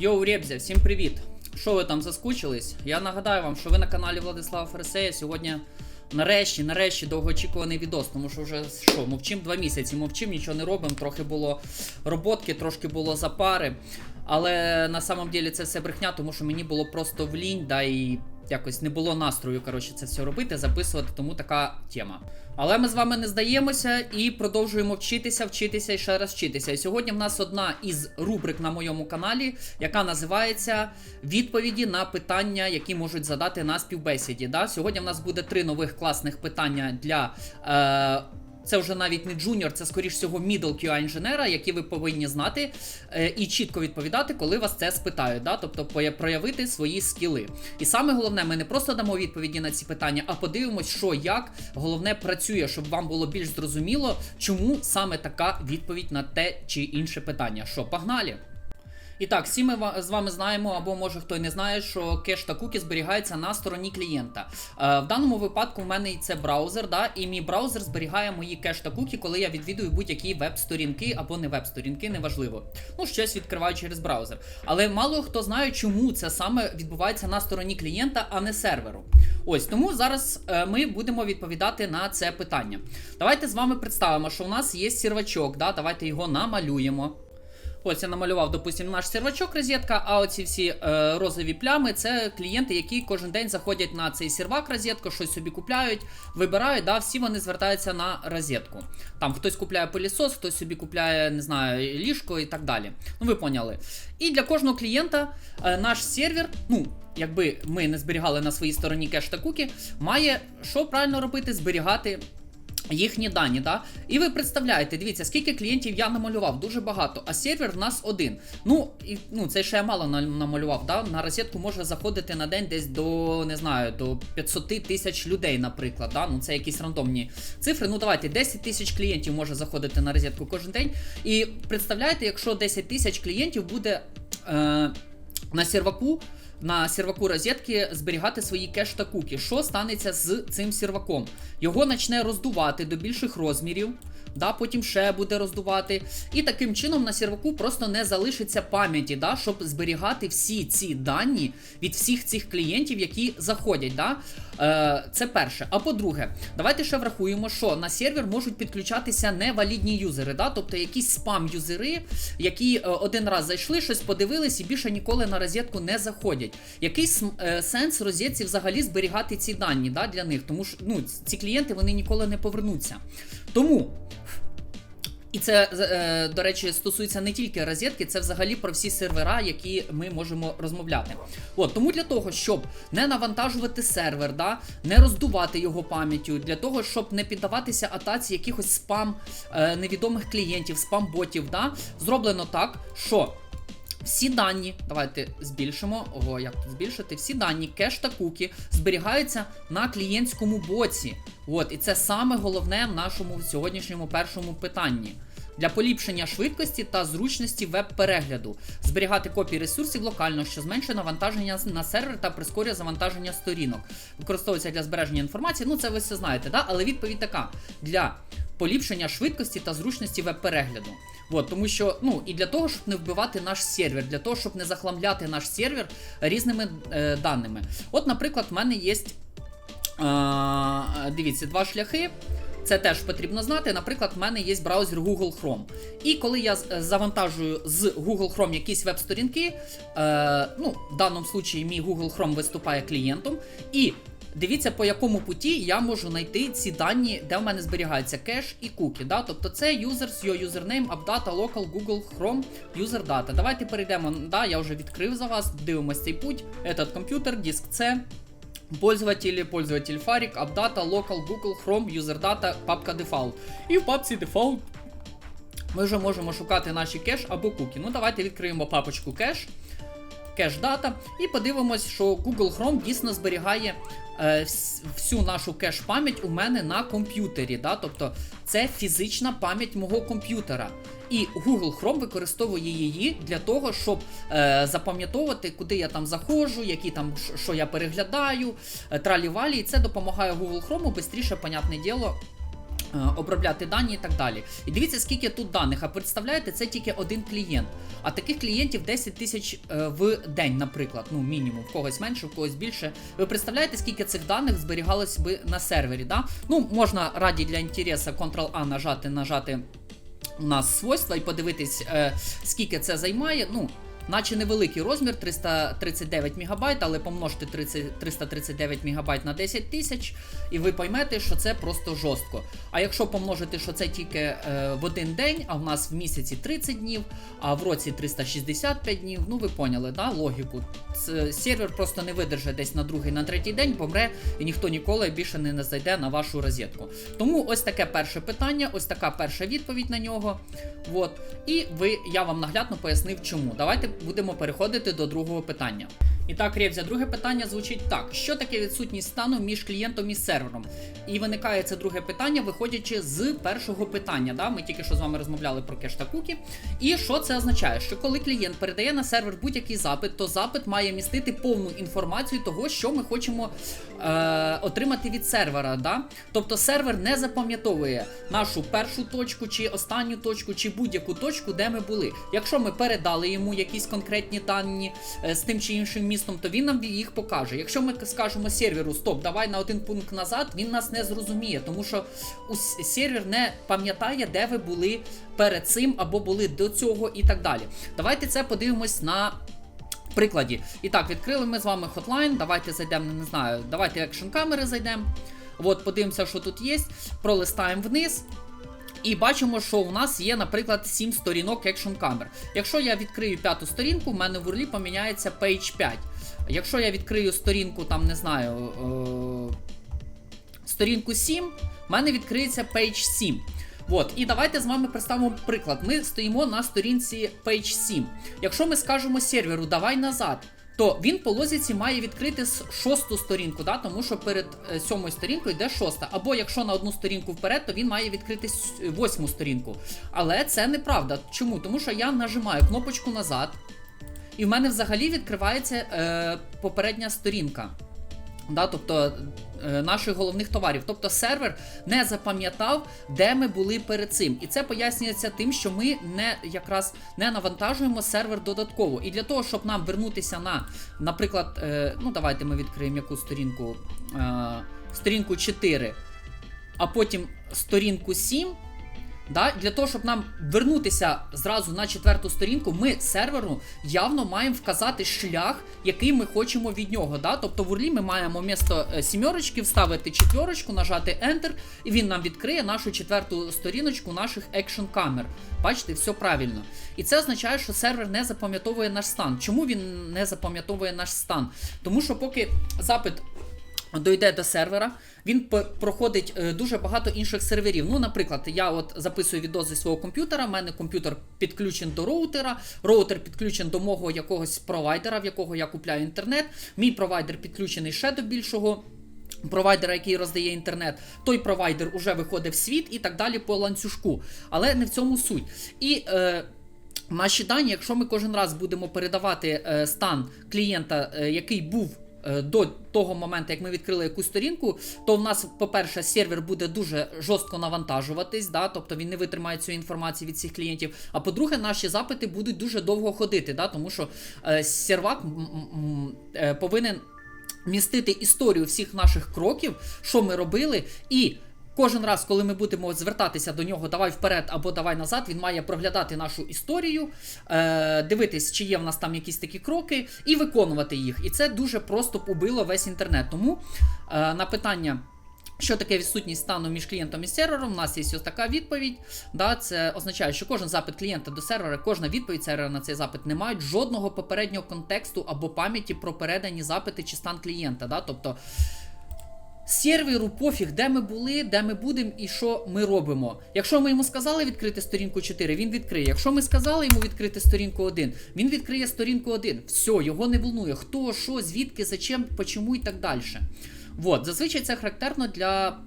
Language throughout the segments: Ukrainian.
Йоу, Ребзя, всім привіт! Що ви там заскучились? Я нагадаю вам, що ви на каналі Владислава Фарисея. Сьогодні нарешті, нарешті довгоочікуваний відос, тому що вже що, мовчим два місяці, мовчим, нічого не робимо. Трохи було роботки, трошки було запари. Але на самом деле це все брехня, тому що мені було просто в лінь, да і якось не було настрою, коротше, це все робити, записувати, тому така тема. Але ми з вами не здаємося і продовжуємо вчитися, вчитися і ще раз вчитися. І сьогодні в нас одна із рубрик на моєму каналі, яка називається Відповіді на питання, які можуть задати на співбесіді. Да? Сьогодні в нас буде три нових класних питання для. Е- це вже навіть не джуніор, це скоріш всього мідл QA інженера, які ви повинні знати е, і чітко відповідати, коли вас це спитають. Да? Тобто проявити свої скіли. І саме головне, ми не просто дамо відповіді на ці питання, а подивимось, що як головне працює, щоб вам було більш зрозуміло, чому саме така відповідь на те чи інше питання. Що, погнали? І так, всі ми з вами знаємо, або може хто й не знає, що кеш та куки зберігається на стороні клієнта. Е, в даному випадку в мене це браузер, да, і мій браузер зберігає мої кеш та куки, коли я відвідую будь-які веб-сторінки або не веб-сторінки, неважливо. Ну, щось відкриваю через браузер. Але мало хто знає, чому це саме відбувається на стороні клієнта, а не серверу. Ось тому зараз е, ми будемо відповідати на це питання. Давайте з вами представимо, що у нас є сервачок, да, давайте його намалюємо. Ось я намалював, допустимо, наш сервачок розетка, а оці всі е, розові плями це клієнти, які кожен день заходять на цей сервак розетку, щось собі купляють, вибирають, да, всі вони звертаються на розетку. Там хтось купляє пилісос, хтось собі купляє, не знаю, ліжко і так далі. Ну, ви поняли. І для кожного клієнта е, наш сервер, ну. Якби ми не зберігали на своїй стороні кеш та куки, має що правильно робити? Зберігати їхні дані, да? І ви представляєте, дивіться, скільки клієнтів я намалював, дуже багато, а сервер в нас один. Ну, і, ну це ще я мало намалював, да? На розетку може заходити на день десь до, не знаю, до 500 тисяч людей, наприклад. Да? Ну це якісь рандомні цифри. Ну давайте, 10 тисяч клієнтів може заходити на розетку кожен день. І представляєте, якщо 10 тисяч клієнтів буде е, на серваку. На серваку розетки зберігати свої кеш та куки. Що станеться з цим серваком? Його почне роздувати до більших розмірів, да, потім ще буде роздувати. І таким чином на серваку просто не залишиться пам'яті, да, щоб зберігати всі ці дані від всіх цих клієнтів, які заходять. Да. Е, це перше. А по-друге, давайте ще врахуємо, що на сервер можуть підключатися невалідні юзери, да, тобто якісь спам-юзери, які е, один раз зайшли, щось подивились і більше ніколи на розетку не заходять. Який е, сенс розетці взагалі зберігати ці дані да, для них? Тому що ну, ці клієнти вони ніколи не повернуться. Тому. І це, е, до речі, стосується не тільки розетки, це взагалі про всі сервера, які ми можемо розмовляти. От тому для того, щоб не навантажувати сервер, да, не роздувати його пам'яттю, для того, щоб не піддаватися атаці якихось спам е, невідомих клієнтів, спам-ботів, да, зроблено так, що. Всі дані, давайте збільшимо. Ого, як тут збільшити? Всі дані, кеш та куки зберігаються на клієнтському боці. От, і це саме головне в нашому сьогоднішньому першому питанні. Для поліпшення швидкості та зручності веб-перегляду. Зберігати копії ресурсів локально, що зменшує навантаження на сервер та прискорює завантаження сторінок. Використовується для збереження інформації. Ну, це ви все знаєте, да? але відповідь така: для поліпшення швидкості та зручності веб-перегляду. От, тому що, ну, і для того, щоб не вбивати наш сервер, для того, щоб не захламляти наш сервер різними е, даними. От, наприклад, в мене є. Е, дивіться, два шляхи. Це теж потрібно знати. Наприклад, в мене є браузер Google Chrome. І коли я завантажую з Google Chrome якісь веб-сторінки, е, ну, в даному случаї мій Google Chrome виступає клієнтом. І дивіться, по якому путі я можу знайти ці дані, де в мене зберігаються кеш і куки. Да? Тобто це users, your username, appdata, local, Google Chrome, user data. Давайте перейдемо. Да, я вже відкрив за вас, дивимось цей путь. Этот комп'ютер, диск C. Пользователі, пользователь Фарик, Апдата, Local, Google, Chrome, UserData, папка Default. І в папці Default ми вже можемо шукати наші кеш або куки. Ну, давайте відкриємо папочку кеш, кеш дата, і подивимось, що Google Chrome дійсно зберігає е, всю нашу кеш-пам'ять у мене на комп'ютері. Да? Тобто це фізична пам'ять мого комп'ютера. І Google Chrome використовує її для того, щоб е, запам'ятовувати, куди я там заходжу, які там що я переглядаю, е, тралі-валі. І це допомагає Google Chrome швидше, понятне діло, обробляти дані і так далі. І дивіться, скільки тут даних. А представляєте, це тільки один клієнт. А таких клієнтів 10 тисяч е, в день, наприклад. Ну, мінімум, в когось менше, в когось більше. Ви представляєте, скільки цих даних зберігалось би на сервері? Да? Ну, можна раді для інтересу Ctrl-A нажати, нажати у нас свойства і подивитись, е, скільки це займає. Ну, наче невеликий розмір 339 МБ, але помножте 30, 339 МБ на 10 тисяч, і ви поймете, що це просто жорстко. А якщо помножити, що це тільки е, в один день, а в нас в місяці 30 днів, а в році 365 днів, ну ви поняли, да, логіку. Це, сервер просто не видержить десь на другий, на третій день, помре, і ніхто ніколи більше не зайде на вашу розетку. Тому ось таке перше питання, ось така перша відповідь на нього. От. І ви, я вам наглядно пояснив, чому. Давайте будемо переходити до другого питання. І так, Ревзя, друге питання звучить так: що таке відсутність стану між клієнтом і сервером? І виникає це друге питання, виходячи з першого питання. Да? Ми тільки що з вами розмовляли про кеш та кукі. І що це означає? Що коли клієнт передає на сервер будь-який запит, то запит має містити повну інформацію того, що ми хочемо е, отримати від сервера. Да? Тобто сервер не запам'ятовує нашу першу точку, чи останню точку, чи будь-яку точку, де ми були. Якщо ми передали йому якісь конкретні дані е, з тим чи іншим містом, то він нам їх покаже. Якщо ми скажемо серверу Стоп, давай на один пункт назад, він нас не зрозуміє, тому що сервер не пам'ятає, де ви були перед цим або були до цього і так далі. Давайте це подивимось на. Прикладі. І так, відкрили ми з вами хотлайн. Давайте зайдемо, не знаю, давайте екшн камери зайдемо. От, подивимося, що тут є. Пролистаємо вниз. І бачимо, що у нас є, наприклад, 7 сторінок екшн камер. Якщо я відкрию п'яту сторінку, в мене в урлі поміняється page 5. Якщо я відкрию сторінку, там, не знаю, е- сторінку 7, в мене відкриється page 7. От, і давайте з вами представимо приклад. Ми стоїмо на сторінці page 7. Якщо ми скажемо серверу, давай назад, то він по лозіці має відкрити шосту сторінку, да, тому що перед е, сьомою сторінкою йде шоста. Або якщо на одну сторінку вперед, то він має відкрити восьму сторінку. Але це неправда. Чому? Тому що я нажимаю кнопочку назад, і в мене взагалі відкривається е, попередня сторінка. Да, тобто е, наших головних товарів. Тобто сервер не запам'ятав, де ми були перед цим. І це пояснюється тим, що ми не якраз не навантажуємо сервер додатково. І для того, щоб нам вернутися на, наприклад, е, ну давайте ми відкриємо яку сторінку, е, сторінку 4, а потім сторінку 7. Да? Для того, щоб нам вернутися зразу на четверту сторінку, ми серверу явно маємо вказати шлях, який ми хочемо від нього. Да? Тобто в урлі ми маємо вмісто е, сімерочки вставити четверочку, нажати Enter, і він нам відкриє нашу четверту сторіночку наших екшн камер. Бачите, все правильно. І це означає, що сервер не запам'ятовує наш стан. Чому він не запам'ятовує наш стан? Тому що поки запит дойде до сервера, він проходить е, дуже багато інших серверів. Ну, наприклад, я от записую відео зі свого комп'ютера. в мене комп'ютер підключений до роутера, роутер підключений до мого якогось провайдера, в якого я купляю інтернет. Мій провайдер підключений ще до більшого. Провайдера, який роздає інтернет, той провайдер уже виходить в світ і так далі по ланцюжку. Але не в цьому суть. І е, Наші дані, якщо ми кожен раз будемо передавати е, стан клієнта, е, який був до того моменту, як ми відкрили якусь сторінку, то в нас, по-перше, сервер буде дуже жорстко навантажуватись, да, тобто він не витримає цю інформацію від цих клієнтів. А по-друге, наші запити будуть дуже довго ходити, да, тому що е, сервак е, повинен містити історію всіх наших кроків, що ми робили, і кожен раз, коли ми будемо звертатися до нього, давай вперед або давай назад, він має проглядати нашу історію, е, дивитись, чи є в нас там якісь такі кроки, і виконувати їх. І це дуже просто убило весь інтернет. Тому е, на питання. Що таке відсутність стану між клієнтом і сервером? У нас є ось така відповідь. Да, це означає, що кожен запит клієнта до сервера, кожна відповідь сервера на цей запит не мають жодного попереднього контексту або пам'яті про передані запити чи стан клієнта. Да? Тобто серверу пофіг, де ми були, де ми будемо і що ми робимо. Якщо ми йому сказали відкрити сторінку 4, він відкриє. Якщо ми сказали йому відкрити сторінку 1, він відкриє сторінку 1. Все, його не волнує. Хто, що, звідки, зачем, почому і так далі. Вот, зазвичай це характерно для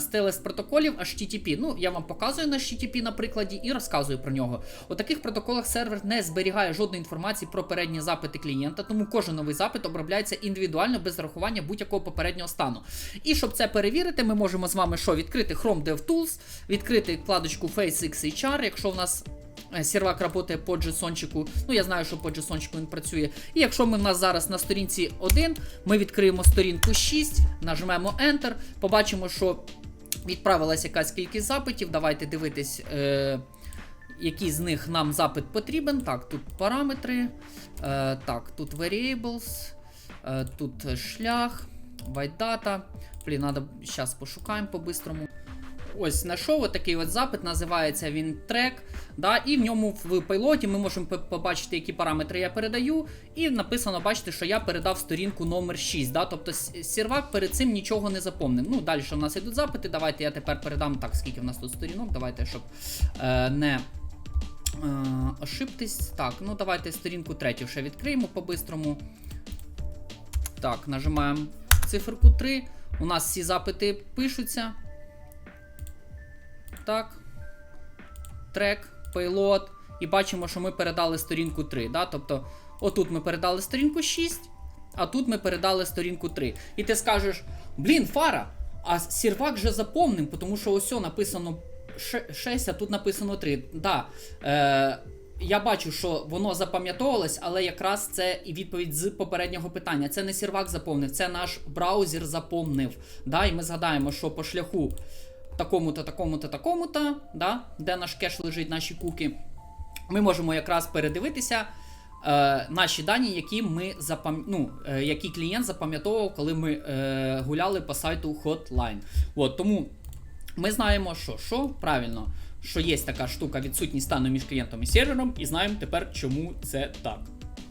стелес протоколів HTTP. Ну, я вам показую на HTTP на прикладі і розказую про нього. У таких протоколах сервер не зберігає жодної інформації про передні запити клієнта, тому кожен новий запит обробляється індивідуально без рахування будь-якого попереднього стану. І щоб це перевірити, ми можемо з вами що відкрити Chrome DevTools, відкрити вкладочку FaceXHR, якщо у нас е, сервак працює по JSON-чику. Ну, я знаю, що по JSON-чику він працює. І якщо ми в нас зараз на сторінці 1, ми відкриємо сторінку 6, нажмемо Enter, побачимо, що відправилась якась кількість запитів. Давайте дивитись. Е- який з них нам запит потрібен. Так, тут параметри. Е, так, тут variables, е, тут шлях, white data. Блін, треба зараз пошукаємо по-бистрому. Ось знайшов такий от запит, називається він трек. Да, і в ньому в пайлоті ми можемо побачити, які параметри я передаю. І написано, бачите, що я передав сторінку номер 6. Да, тобто сервак перед цим нічого не заповнив. Ну, далі в нас йдуть запити. Давайте я тепер передам так, скільки в нас тут сторінок. Давайте, щоб е, не е. Так, ну давайте сторінку третю ще відкриємо по-бистрому. Так, нажимаємо циферку 3. У нас всі запити пишуться. Так. Трек, пейлот. І бачимо, що ми передали сторінку 3. Да? Тобто, отут ми передали сторінку 6, а тут ми передали сторінку 3. І ти скажеш: блін, фара, а сервак же заповнив, тому що ось написано 6, а тут написано 3. Да, е, я бачу, що воно запам'ятовувалось, але якраз це і відповідь з попереднього питання. Це не сервак заповнив, це наш браузер заповнив. Да? І ми згадаємо, що по шляху такому-то, такому-то, такому-то, да? де наш кеш лежить, наші куки. Ми можемо якраз передивитися е, наші дані, які ми запам... ну, е, які клієнт запам'ятовував, коли ми е, гуляли по сайту Hotline. От, тому ми знаємо, що, що правильно, що є така штука відсутність стану між клієнтом і сервером, і знаємо тепер, чому це так.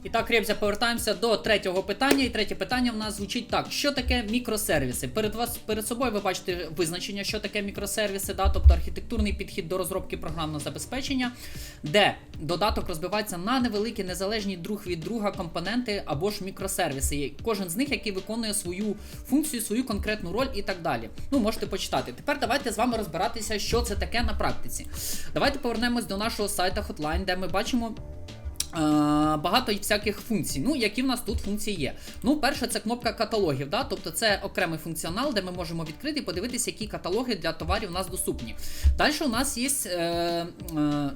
І так, Ребзя, повертаємося до третього питання. І третє питання в нас звучить так: що таке мікросервіси? Перед вас перед собою ви бачите визначення, що таке мікросервіси, да? тобто архітектурний підхід до розробки програмного забезпечення, де додаток розбивається на невеликі незалежні друг від друга компоненти або ж мікросервіси. Кожен з них, який виконує свою функцію, свою конкретну роль і так далі. Ну, можете почитати. Тепер давайте з вами розбиратися, що це таке на практиці. Давайте повернемось до нашого сайта Hotline, де ми бачимо. Е, Багато всяких функцій. Ну, які в нас тут функції є. Ну, перше, це кнопка каталогів. Да? Тобто це окремий функціонал, де ми можемо відкрити і подивитися, які каталоги для товарів у нас доступні. Далі у нас є е, е,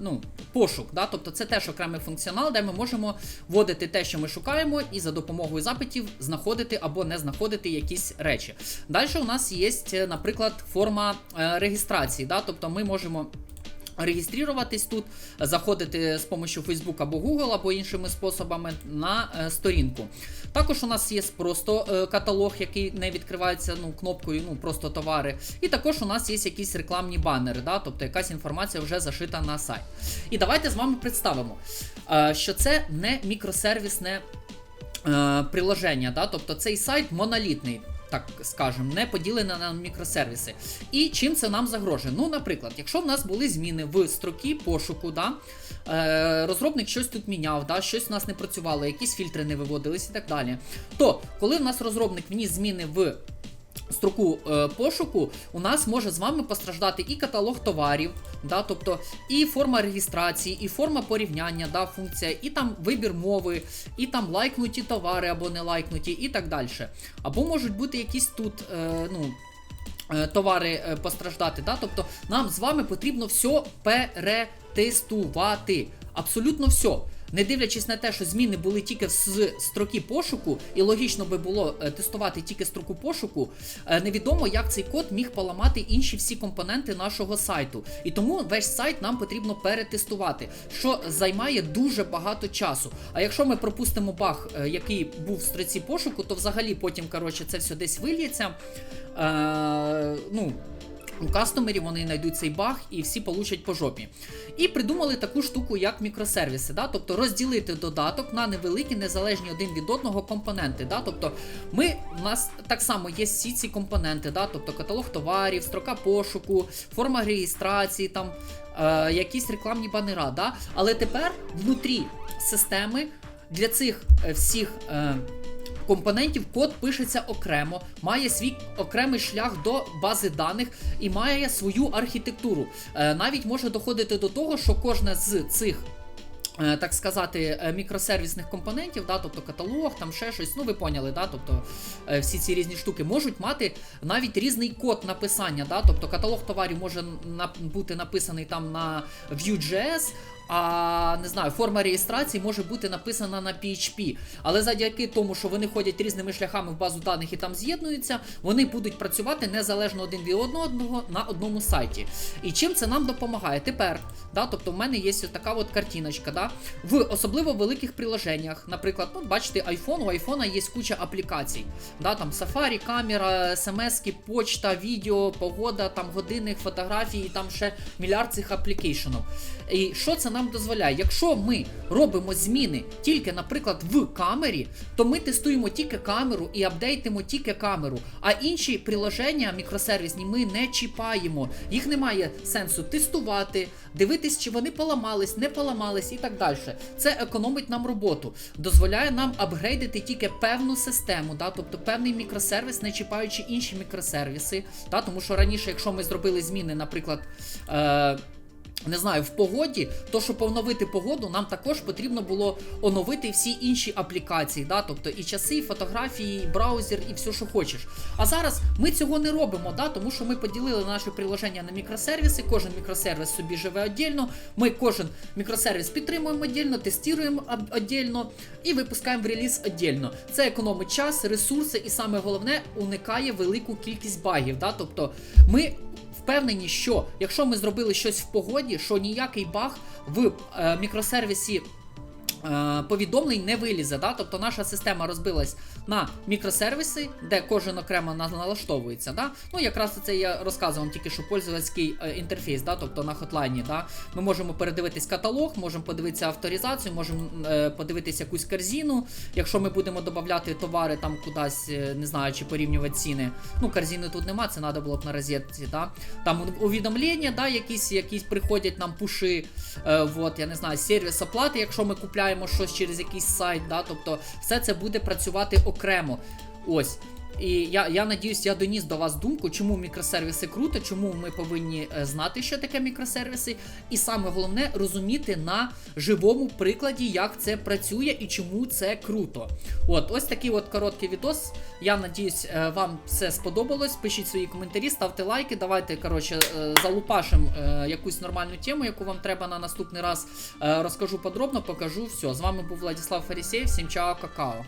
ну, пошук. Да? Тобто це теж окремий функціонал, де ми можемо вводити те, що ми шукаємо, і за допомогою запитів знаходити або не знаходити якісь речі. Далі у нас є, наприклад, форма е, реєстрації. Да? Тобто ми можемо. Реєструватись тут, заходити з допомогою Facebook або Google, або іншими способами на е, сторінку. Також у нас є просто е, каталог, який не відкривається ну, кнопкою, ну просто товари. І також у нас є якісь рекламні банери, да? тобто якась інформація вже зашита на сайт. І давайте з вами представимо, е, що це не мікросервісне приложення, да? тобто цей сайт монолітний так скажемо, не поділена на мікросервіси. І чим це нам загрожує? Ну, наприклад, якщо в нас були зміни в строкі пошуку, да, е, розробник щось тут міняв, да, щось у нас не працювало, якісь фільтри не виводились і так далі. То, коли в нас розробник вніс зміни в строку е, пошуку, у нас може з вами постраждати і каталог товарів, да, тобто і форма реєстрації, і форма порівняння, да, функція, і там вибір мови, і там лайкнуті товари або не лайкнуті, і так далі. Або можуть бути якісь тут, е, ну. е, Товари е, постраждати, да? тобто нам з вами потрібно все перетестувати. Абсолютно все. Не дивлячись на те, що зміни були тільки з строки пошуку, і логічно би було е, тестувати тільки строку пошуку, е, невідомо, як цей код міг поламати інші всі компоненти нашого сайту. І тому весь сайт нам потрібно перетестувати, що займає дуже багато часу. А якщо ми пропустимо баг, е, який був в строці пошуку, то взагалі потім коротше, це все десь вильється. Е, ну, у кастомерів вони знайдуть цей баг і всі получать по жопі. І придумали таку штуку, як мікросервіси, да? тобто розділити додаток на невеликі, незалежні один від одного компоненти. Да? Тобто ми, у нас так само є всі ці компоненти, да? тобто каталог товарів, строка пошуку, форма реєстрації, там, е, якісь рекламні банера. Да? Але тепер внутрі системи для цих е, всіх. Е, компонентів код пишеться окремо, має свій окремий шлях до бази даних і має свою архітектуру. Е, навіть може доходити до того, що кожна з цих. е, Так сказати, е, мікросервісних компонентів, да, тобто каталог, там ще щось, ну ви поняли, да, тобто всі ці різні штуки можуть мати навіть різний код написання. Да, тобто каталог товарів може бути написаний там на Vue.js, а не знаю, форма реєстрації може бути написана на PHP. Але завдяки тому, що вони ходять різними шляхами в базу даних і там з'єднуються, вони будуть працювати незалежно один від одного на одному сайті. І чим це нам допомагає? Тепер, да, тобто в мене є така от картиночка, да, в особливо великих приложеннях. Наприклад, ну, бачите, iPhone, у iPhone є куча аплікацій. Да, там Safari, камера, смс, почта, відео, погода, там годинник, фотографії, і там ще мільярд цих аплікейшенів. І що це нам дозволяє? Якщо ми робимо зміни тільки, наприклад, в камері, то ми тестуємо тільки камеру і апдейтимо тільки камеру. А інші приложення мікросервісні ми не чіпаємо. Їх немає сенсу тестувати, дивитись, чи вони поламались, не поламались і так далі. Це економить нам роботу, дозволяє нам апгрейдити тільки певну систему, да, тобто певний мікросервіс, не чіпаючи інші мікросервіси. Да, тому що раніше, якщо ми зробили зміни, наприклад. Е- не знаю, в погоді, то щоб оновити погоду, нам також потрібно було оновити всі інші аплікації, да? тобто і часи, і фотографії, і браузер, і все, що хочеш. А зараз ми цього не робимо, да? тому що ми поділили наше приложення на мікросервіси, кожен мікросервіс собі живе віддільно, ми кожен мікросервіс підтримуємо віддільно, тестуємо віддільно і випускаємо в реліз віддільно. Це економить час, ресурси і саме головне уникає велику кількість багів. Да? Тобто ми впевнені, що якщо ми зробили щось в погоді, що ніякий баг в е, мікросервісі. Е, Повідомлень не вилізе, да? тобто наша система розбилась на мікросервіси, де кожен окремо налаштовується. Да? Ну, якраз це я розказував тільки що пользовацький е, інтерфейс, да? тобто на хотлайні. Да? Ми можемо передивитись каталог, можемо подивитися авторизацію, можемо е, подивитися якусь корзину. Якщо ми будемо додавати товари там кудись, не знаю, чи порівнювати ціни. Ну, корзини тут нема, це треба було б на розетці. Да? Там увідомлення, да, якісь, якісь приходять нам пуши. Е, вот, я не знаю, сервіс оплати, якщо ми купляємо щось через якийсь сайт, да, тобто все це буде працювати окремо. Ось. І я, я надіюсь, я доніс до вас думку, чому мікросервіси круто, чому ми повинні е, знати, що таке мікросервіси, і саме головне розуміти на живому прикладі, як це працює і чому це круто. От, ось такий от короткий відос. Я надіюсь, е, вам все сподобалось. Пишіть свої коментарі, ставте лайки. Давайте, коротше, е, залупашим якусь нормальну тему, яку вам треба на наступний раз. Розкажу подробно, покажу все. З вами був Владислав Фарісєєв. Всім чао, какао.